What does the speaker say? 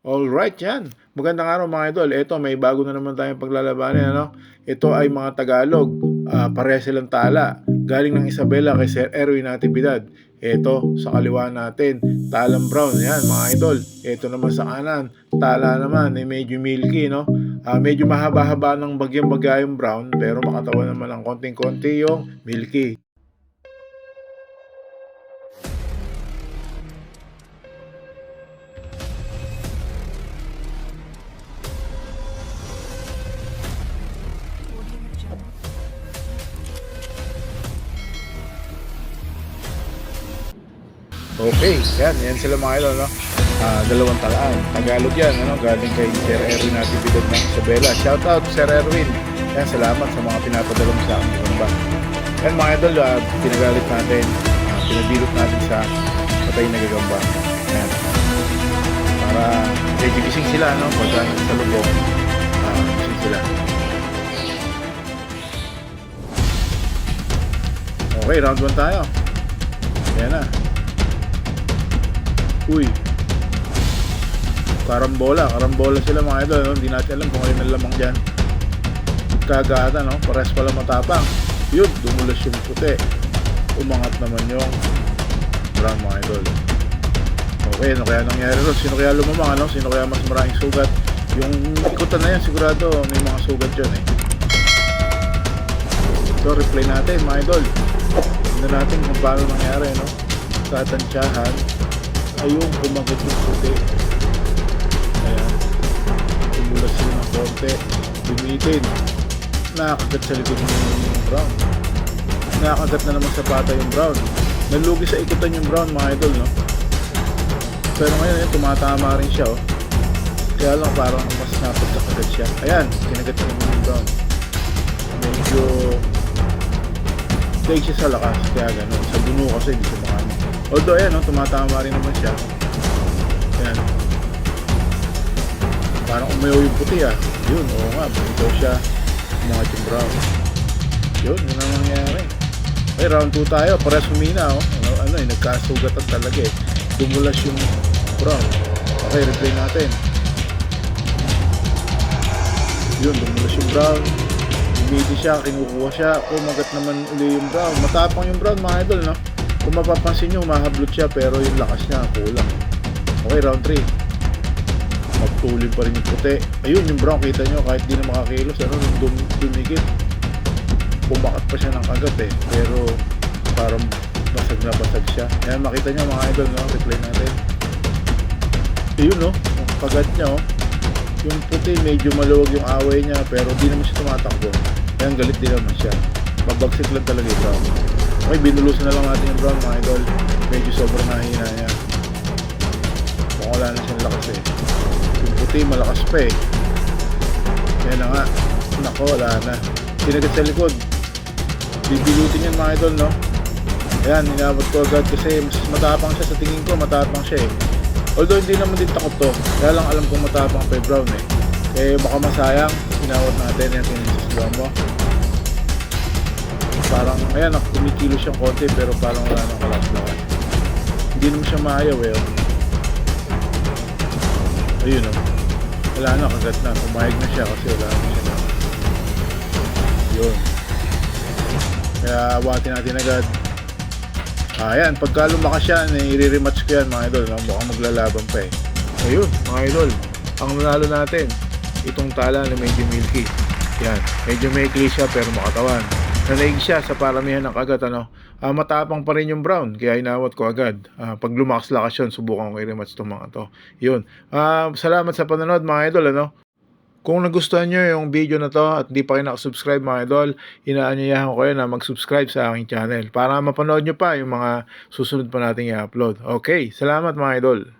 Alright, yan. Magandang araw mga idol. Ito, may bago na naman tayong paglalabanan. Ano? Ito ay mga Tagalog. Ah, pareha silang tala. Galing ng Isabela kay Sir Erwin Natividad. Ito, sa kaliwa natin, talang brown. Yan, mga idol. Ito naman sa kanan, tala naman, eh, medyo milky, no? Ah, medyo mahaba-haba ng bagyang-bagya yung brown, pero makatawan naman ng konting-konti yung milky. Okay, yan, yan sila mga idol, no? Ah, dalawang talaan. Tagalog yan, ano? Galing kay Sir Erwin Natividad ng Isabela. Shout out, Sir Erwin. Yan, salamat sa mga pinapadala mo sa amin. Ano ba? Yan mga idol, ah, pinagalit natin. Ah, pinabilot natin sa patay na gagamba. Yan. Para medyo gising sila, no? Pagka sa lubog, ah, gising sila. Okay, round 1 tayo. Yan na. Uy. Karambola. Karambola sila mga idol. No? Hindi natin alam kung ano yung lamang dyan. Kagata, no? Pares pala matapang. Yun, dumulas yung puti. Umangat naman yung brown mga idol. Okay, ano kaya nangyari ron? Sino kaya lumamang, ano? Sino kaya mas maraming sugat? Yung ikutan na yan, sigurado may mga sugat dyan eh. So, replay natin mga idol. Tignan natin kung paano nangyari, no? Sa tansyahan, ayun, kumagat yung puti. Ayan. Tumulas sila ng konti. Dumitin. Nakakagat sa likod yung brown. Nakakagat na naman sa pata yung brown. Nalugi sa ikutan yung brown, mga idol, no? Pero ngayon, ayun, tumatama rin siya, oh. Kaya lang parang mas napagkakagat siya. Ayan, kinagat na naman yung brown. Medyo take siya sa lakas, kaya gano'n. Sa duno kasi hindi siya makano. Although ayan, no, tumatama rin naman siya. Ayan. Parang umayaw yung puti ah. Yun, oo nga, bumitaw siya. Umangat yung brown. Yun, yun ang nangyayari. Okay, round 2 tayo. Pares humina, oh. Ano, ano eh, nagkasugatan talaga eh. Dumulas yung brown. Okay, replay natin. Yun, dumulas yung brown. Umiti siya, kinukuha siya. Kumagat naman uli yung brown. Matapang yung brown, mga idol, no? Kung mapapansin nyo, mahablot siya pero yung lakas niya, kulang. Okay, round 3. Magtuloy pa rin yung puti. Ayun, yung brown, kita nyo, kahit di na makakilos, ano, dum dumikit. Pumakat pa siya ng kagat eh. Pero, parang basag na basag siya. Ayan, makita nyo mga idol, no? Replay natin. Ayun, no? Ang niya, oh. Yung puti, medyo maluwag yung away niya, pero di naman siya tumatakbo. Kaya galit din naman siya. Mabagsik lang talaga brown. Okay, binulusan na lang natin yung brown mga idol. Medyo sobrang nahihina niya. Mukhang wala na siyang lakas eh. Yung puti malakas pa eh. Kaya na nga. Nako, wala na. Sinagat sa likod. Bibilutin yan mga idol, no? Ayan, inabot ko agad kasi mas matapang siya sa tingin ko. Matapang siya eh. Although hindi naman din takot to. Kaya lang alam kong matapang pa yung brown eh. Eh baka masayang. Inawat natin yan tinisigaw mo parang ayan ako kumikilo siyang konti pero parang wala nang kalas-lakas hindi naman siya maayaw eh. Ayun o wala na kagat na. Pumayag na siya kasi wala na siya. Na yun. Kaya awatin natin agad. Ah, ayan pagka lumakas siya i-rematch ko yan mga idol mukhang maglalaban pa eh. Ayun mga idol ang nanalo natin itong tala na medyo milky. Yan medyo maikli siya pero makatawan nanaig siya sa paramihan ng kagat ano. Ah, matapang pa rin yung brown kaya inawat ko agad. Ah, pag lumakas-lakas yun, subukan ko i-rematch itong mga to. Yun. Ah, salamat sa panonood mga idol ano. Kung nagustuhan nyo yung video na to at di pa kayo nakasubscribe mga idol, inaanyayahan ko kayo na mag-subscribe sa aking channel para mapanood nyo pa yung mga susunod pa nating i-upload. Okay, salamat mga idol.